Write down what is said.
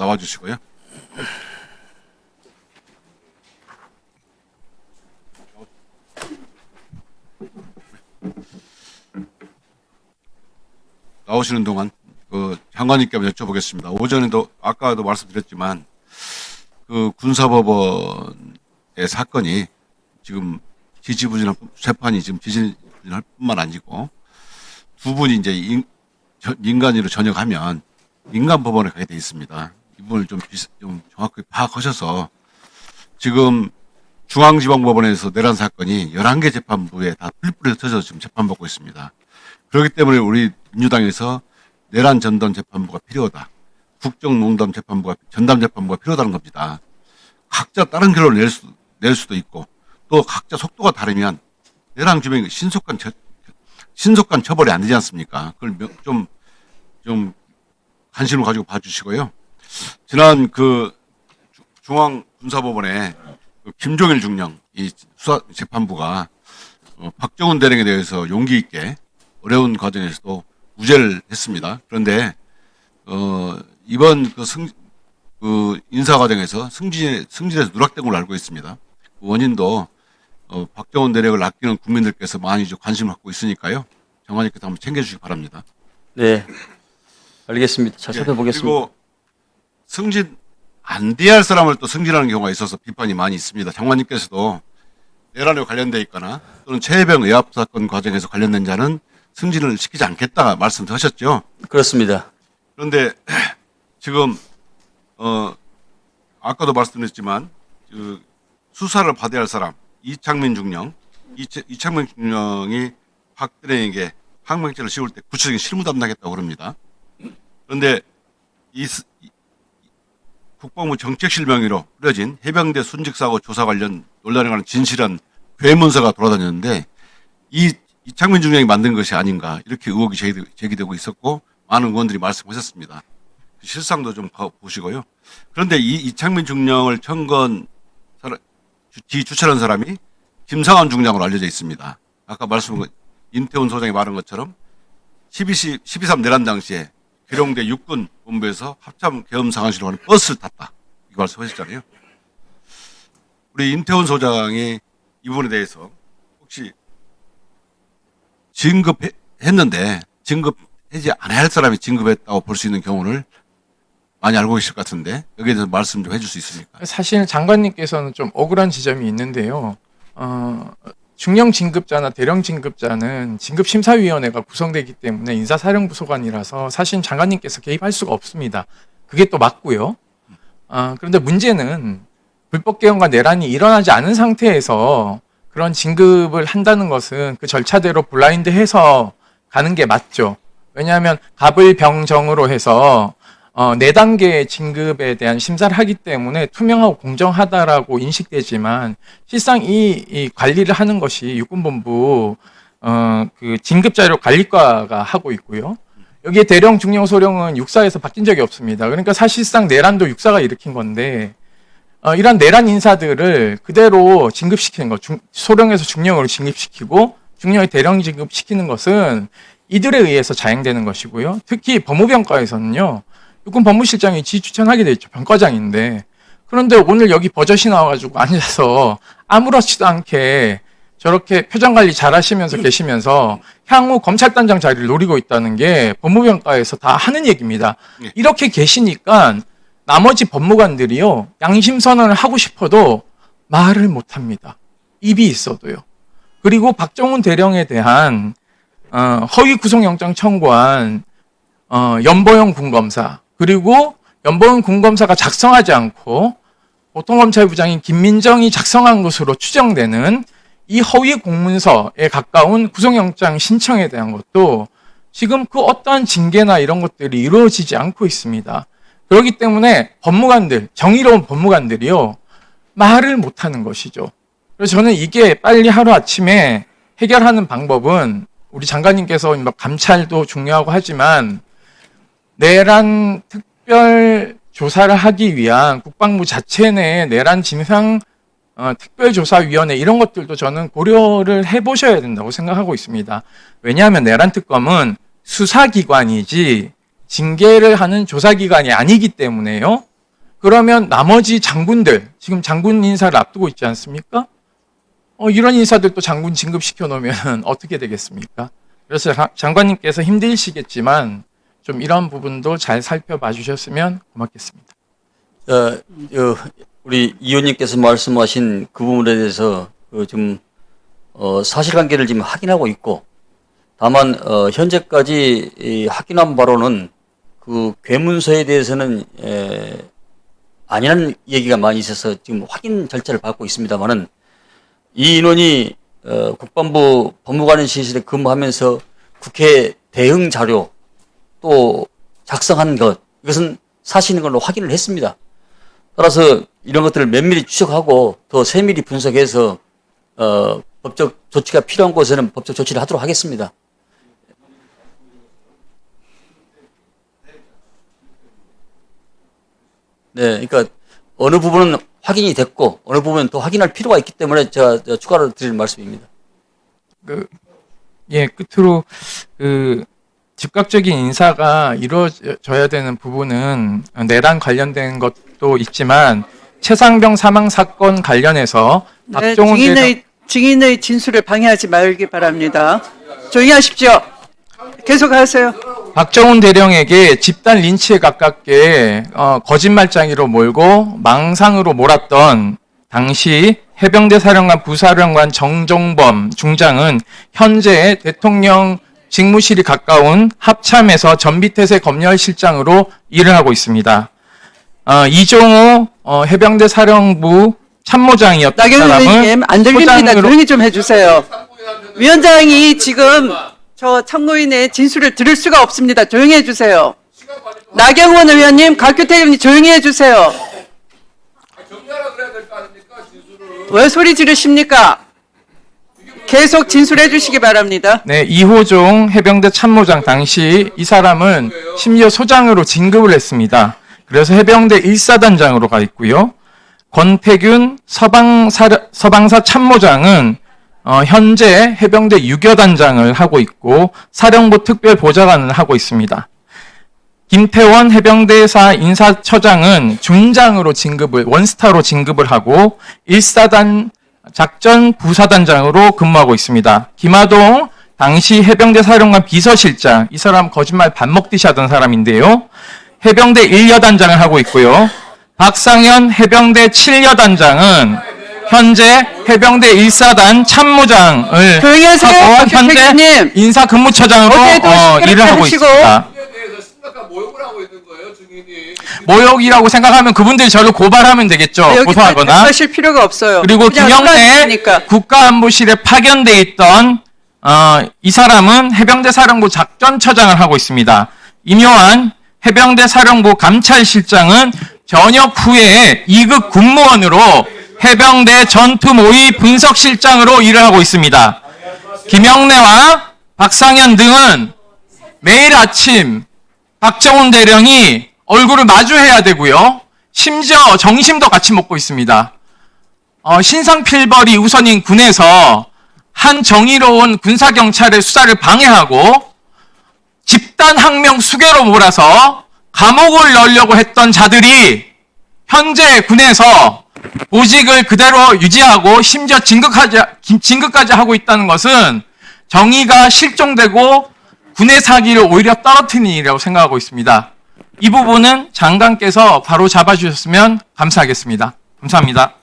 나와 주시고요. 나오시는 동안 그 장관님께 한번 여쭤보겠습니다. 오전에도 아까도 말씀드렸지만 그 군사법원의 사건이 지금 지지부진할 뿐- 재판이 지금 지지부진할 뿐만 아니고 두 분이 이제 인, 저- 민간인으로 전역하면 민간 법원에 가게 돼 있습니다. 이 부분을 좀, 비- 좀 정확하게 파악하셔서 지금 중앙지방법원에서 내란 사건이 11개 재판부에 다 풀뿌리 터져서 지금 재판받고 있습니다. 그렇기 때문에 우리 민주당에서 내란 전담 재판부가 필요하다. 국정농담 재판부가 전담 재판부가 필요하다는 겁니다. 각자 다른 결론을 낼, 수, 낼 수도 있고 또 각자 속도가 다르면 내란 규명이 신속한 처, 신속한 처벌이 안 되지 않습니까? 그걸 명- 좀, 좀 관심을 가지고 봐주시고요. 지난 그 주- 중앙군사법원에 그 김종일 중령 이 수사 재판부가 어, 박정훈 대령에 대해서 용기 있게 어려운 과정에서도 무죄를 했습니다. 그런데 어, 이번 그 승, 그 인사 과정에서 승진 승진에서 누락된 걸로 알고 있습니다. 그 원인도 어, 박정훈 대령을 아끼는 국민들께서 많이 좀 관심을 갖고 있으니까요. 정관님께서 한번 챙겨주시기 바랍니다. 네. 알겠습니다. 자, 예, 살펴보겠습니다. 그리고 승진 안 돼야 할 사람을 또 승진하는 경우가 있어서 비판이 많이 있습니다. 장관님께서도 내란에 관련돼 있거나 또는 최혜병 의압 사건 과정에서 관련된 자는 승진을 시키지 않겠다 말씀하셨죠. 그렇습니다. 그런데 지금 어 아까도 말씀드렸지만 그 수사를 받아야 할 사람 이창민 중령 이채- 이창민 중령이 박근혜에게 항명죄를 씌울 때 구체적인 실무 담당했다고 그럽니다. 그런데 이- 국방부 정책실 명의로 뿌려진 해병대 순직사고 조사 관련 논란에 관한 진실한 괴문서가 돌아다녔는데 이 이창민 중령이 만든 것이 아닌가 이렇게 의혹이 제기- 제기되고 있었고 많은 의원들이 말씀하셨습니다. 그 실상도 좀 봐- 보시고요. 그런데 이 이창민 중령을 청건 사람, 주- 뒤 주최한 사람이 김상환 중장으로 알려져 있습니다. 아까 말씀 임태훈 소장이 말한 것처럼 12시 12.3 내란 당시에 계룡대 육군 본부에서 합참 계엄 상황실로 가는 버스를 탔다. 이거 말씀하셨잖아요. 우리 임태훈 소장이 이 부분에 대해서 혹시 진급했는데 진급하지 않아야 할 사람이 진급했다고 볼 수 있는 경우를 많이 알고 계실 것 같은데 여기에 대해서 말씀 좀 해줄 수 있습니까? 사실 장관님께서는 좀 억울한 지점이 있는데요. 어, 중령 진급자나 대령 진급자는 진급심사위원회가 구성되기 때문에 인사사령부 소관이라서 사실 장관님께서 개입할 수가 없습니다. 그게 또 맞고요. 아, 그런데 문제는 불법 개헌과 내란이 일어나지 않은 상태에서 그런 진급을 한다는 것은 그 절차대로 블라인드 해서 가는 게 맞죠. 왜냐하면 갑을 병정으로 해서 어, 네 단계의 진급에 대한 심사를 하기 때문에 투명하고 공정하다라고 인식되지만 실상 이, 이 관리를 하는 것이 육군본부 어, 그 진급자료 관리과가 하고 있고요. 여기에 대령, 중령, 소령은 육사에서 바뀐 적이 없습니다. 그러니까 사실상 내란도 육사가 일으킨 건데 어, 이런 내란 인사들을 그대로 진급시키는 것, 중, 소령에서 중령으로 진급시키고 중령에 대령 진급시키는 것은 이들에 의해서 자행되는 것이고요. 특히 법무병과에서는요, 육군 법무실장이 지 추천하게 돼 있죠. 병과장인데. 그런데 오늘 여기 버젓이 나와가지고 앉아서 아무렇지도 않게 저렇게 표정 관리 잘 하시면서 계시면서 향후 검찰단장 자리를 노리고 있다는 게 법무병과에서 다 하는 얘기입니다. 예. 이렇게 계시니까 나머지 법무관들이요, 양심 선언을 하고 싶어도 말을 못 합니다. 입이 있어도요. 그리고 박정훈 대령에 대한 어, 허위 구속영장 청구한 어, 연보영 군검사 그리고 연보영 군검사가 작성하지 않고 보통검찰부장인 김민정이 작성한 것으로 추정되는 이 허위 공문서에 가까운 구속영장 신청에 대한 것도 지금 그 어떠한 징계나 이런 것들이 이루어지지 않고 있습니다. 그렇기 때문에 법무관들, 정의로운 법무관들이요, 말을 못하는 것이죠. 그래서 저는 이게 빨리 하루아침에 해결하는 방법은 우리 장관님께서 뭐 감찰도 중요하고 하지만 내란 특별 조사를 하기 위한 국방부 자체 내 내란 진상 어, 특별조사위원회 이런 것들도 저는 고려를 해보셔야 된다고 생각하고 있습니다. 왜냐하면 내란 특검은 수사기관이지 징계를 하는 조사기관이 아니기 때문에요. 그러면 나머지 장군들, 지금 장군 인사를 앞두고 있지 않습니까? 어, 이런 인사들도 장군 진급시켜 놓으면 어떻게 되겠습니까? 그래서 자- 장관님께서 힘드시겠지만 좀 이런 부분도 잘 살펴봐 주셨으면 고맙겠습니다. 어, 어, 우리 이 의원님께서 말씀하신 그 부분에 대해서 그좀 어, 사실관계를 지금 확인하고 있고 다만 어, 현재까지 이 확인한 바로는 그 괴문서에 대해서는 에, 아니라는 얘기가 많이 있어서 지금 확인 절차를 밟고 있습니다만은 이 인원이 어, 국방부 법무관실에 근무하면서 국회 대응 자료 또 작성한 것 이것은 사실인 걸로 확인을 했습니다. 따라서 이런 것들을 면밀히 추적하고 더 세밀히 분석해서 어, 법적 조치가 필요한 곳에는 법적 조치를 하도록 하겠습니다. 네, 그러니까 어느 부분은 확인이 됐고 어느 부분은 더 확인할 필요가 있기 때문에 제가 저 추가로 드릴 말씀입니다. 그, 예, 끝으로 그 즉각적인 인사가 이루어져야 되는 부분은 내란 관련된 것도 있지만 최상병 사망 사건 관련해서 네, 박종훈 증인의 증인의 진술을 방해하지 말기 바랍니다. 조용히 하십시오. 계속하세요. 박정훈 대령에게 집단 린치에 가깝게 어, 거짓말장이로 몰고 망상으로 몰았던 당시 해병대 사령관 부사령관 정종범 중장은 현재 대통령 직무실이 가까운 합참에서 전비태세 검열실장으로 일을 하고 있습니다. 어, 이종호 어, 해병대 사령부 참모장이었던 나경원 사람은 의원님 안 들립니다. 소장으로 조용히 좀 해주세요. 위원장이 지금 저 참고인의 진술을 들을 수가 없습니다. 조용히 해주세요. 나경원 의원님, 각규태 의원님 조용히 해주세요. 왜 소리 지르십니까? 계속 진술해 주시기 바랍니다. 네, 이호종 해병대 참모장 당시 이 사람은 심지어 소장으로 진급을 했습니다. 그래서 해병대 1사단장으로 가 있고요. 권태균 서방사, 서방사 참모장은 어, 현재 해병대 유교단장을 하고 있고 사령부 특별보좌관을 하고 있습니다. 김태원 해병대사 인사처장은 중장으로 진급을 원스타로 진급을 하고 1사단 작전 부사단장으로 근무하고 있습니다. 김하동 당시 해병대 사령관 비서실장 이 사람 거짓말 밥 먹듯이 하던 사람인데요. 해병대 1여단장을 하고 있고요. 박상현 해병대 7여단장은 현재 해병대 1사단 참모장을 조용히 하세요, 하고 현재. 인사근무처장으로 어, 일을 하고. 있습니다. 대해서 심각한 모욕을 하고 있는 거예요, 증인이. 모욕이라고 생각하면 그분들이 저를 고발하면 되겠죠. 여기 고소하거나. 하실 필요가 없어요. 그리고 그냥 김영래. 국가안보실에 파견돼 있던 어, 이 사람은 해병대 사령부 작전처장을 하고 있습니다. 임요한 해병대 사령부 감찰실장은 전역 후에 2급 군무원으로 해병대 전투 모의 분석실장으로 일을 하고 있습니다. 김영래와 박상현 등은 매일 아침 박정훈 대령이 얼굴을 마주해야 되고요. 심지어 정심도 같이 먹고 있습니다. 어, 신상필벌이 우선인 군에서 한 정의로운 군사경찰의 수사를 방해하고 집단 항명 수괴로 몰아서 감옥을 넣으려고 했던 자들이 현재 군에서 보직을 그대로 유지하고 심지어 진급까지, 진급까지 하고 있다는 것은 정의가 실종되고 군의 사기를 오히려 떨어뜨리는 일이라고 생각하고 있습니다. 이 부분은 장관께서 바로 잡아주셨으면 감사하겠습니다. 감사합니다.